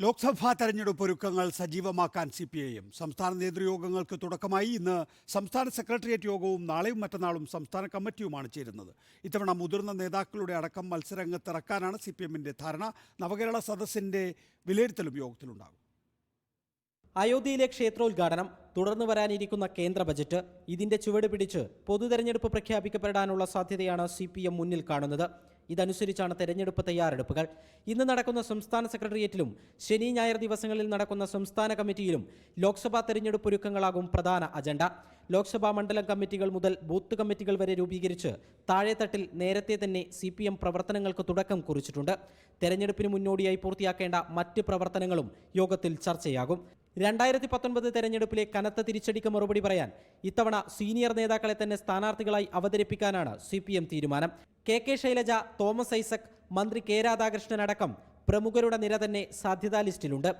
ലോക്സഭാ തെരഞ്ഞെടുപ്പ് ഒരുക്കങ്ങൾ സജീവമാക്കാൻ സി പി ഐ എം സംസ്ഥാന നേതൃയോഗങ്ങൾക്ക് തുടക്കമായി ഇന്ന് സംസ്ഥാന സെക്രട്ടേറിയറ്റ് യോഗവും നാളെയും മറ്റന്നാളും സംസ്ഥാന കമ്മിറ്റിയുമാണ് ചേരുന്നത്. ഇത്തവണ മുതിർന്ന നേതാക്കളുടെ അടക്കം മത്സരരംഗത്തിറക്കാനാണ് സി പി എമ്മിന്റെ ധാരണ. നവകേരള സദസ്സിന്റെ വിലയിരുത്തലും യോഗത്തിലുണ്ടാകും. അയോധ്യയിലെ ക്ഷേത്രോദ്ഘാടനം തുടർന്ന് വരാനിരിക്കുന്ന കേന്ദ്ര ബജറ്റ് ഇതിന്റെ ചുവട് പിടിച്ച് പൊതുതെരഞ്ഞെടുപ്പ് പ്രഖ്യാപിക്കപ്പെടാനുള്ള സാധ്യതയാണ് സി മുന്നിൽ കാണുന്നത്. ഇതനുസരിച്ചാണ് തെരഞ്ഞെടുപ്പ് തയ്യാറെടുപ്പുകൾ. ഇന്ന് നടക്കുന്ന സംസ്ഥാന സെക്രട്ടേറിയറ്റിലും ശനി ഞായർ ദിവസങ്ങളിൽ നടക്കുന്ന സംസ്ഥാന കമ്മിറ്റിയിലും ലോക്സഭാ തെരഞ്ഞെടുപ്പ് ഒരുക്കങ്ങളാകും പ്രധാന അജണ്ട. ലോക്സഭാ മണ്ഡലം കമ്മിറ്റികൾ മുതൽ ബൂത്ത് കമ്മിറ്റികൾ വരെ രൂപീകരിച്ച് താഴെത്തട്ടിൽ നേരത്തെ തന്നെ സി പി എം പ്രവർത്തനങ്ങൾക്ക് തുടക്കം കുറിച്ചിട്ടുണ്ട്. തെരഞ്ഞെടുപ്പിന് മുന്നോടിയായി പൂർത്തിയാക്കേണ്ട മറ്റ് പ്രവർത്തനങ്ങളും യോഗത്തിൽ ചർച്ചയാകും. രണ്ടായിരത്തി പത്തൊൻപത് തെരഞ്ഞെടുപ്പിലെ കനത്ത തിരിച്ചടിക്ക് മറുപടി പറയാൻ ഇത്തവണ സീനിയർ നേതാക്കളെ തന്നെ സ്ഥാനാർത്ഥികളായി അവതരിപ്പിക്കാനാണ് സി പി എം തീരുമാനം. കെ കെ ശൈലജ തോമസ് ഐസക് മന്ത്രി കെ രാധാകൃഷ്ണൻ അടക്കം പ്രമുഖരുടെ നിര തന്നെ സാധ്യതാ ലിസ്റ്റിലുണ്ട്.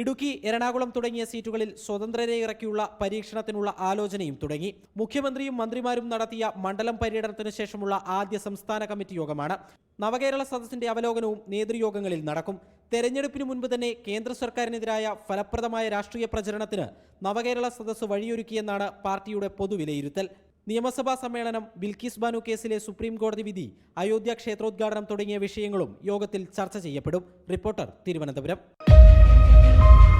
ഇടുക്കി എറണാകുളം തുടങ്ങിയ സീറ്റുകളിൽ സ്വതന്ത്രരെ ഇറക്കിയുള്ള പരീക്ഷണത്തിനുള്ള ആലോചനയും തുടങ്ങി. മുഖ്യമന്ത്രിയും മന്ത്രിമാരും നടത്തിയ മണ്ഡലം പര്യടനത്തിന് ശേഷമുള്ള ആദ്യ സംസ്ഥാന കമ്മിറ്റി യോഗമാണ്. നവകേരള സദസ്സിന്റെ അവലോകനവും നേതൃയോഗങ്ങളിൽ നടക്കും. തെരഞ്ഞെടുപ്പിന് മുൻപ് തന്നെ കേന്ദ്ര സർക്കാരിനെതിരായ ഫലപ്രദമായ രാഷ്ട്രീയ പ്രചരണത്തിന് നവകേരള സദസ്സ് വഴിയൊരുക്കിയെന്നാണ് പാർട്ടിയുടെ പൊതുവിലയിരുത്തൽ. നിയമസഭാ സമ്മേളനം ബിൽക്കിസ് ബാനു കേസിലെ സുപ്രീം കോടതി വിധി അയോധ്യ ക്ഷേത്രോദ്ഘാടനം തുടങ്ങിയ വിഷയങ്ങളും യോഗത്തിൽ ചർച്ച ചെയ്യപ്പെടും. റിപ്പോർട്ടർ തിരുവനന്തപുരം. you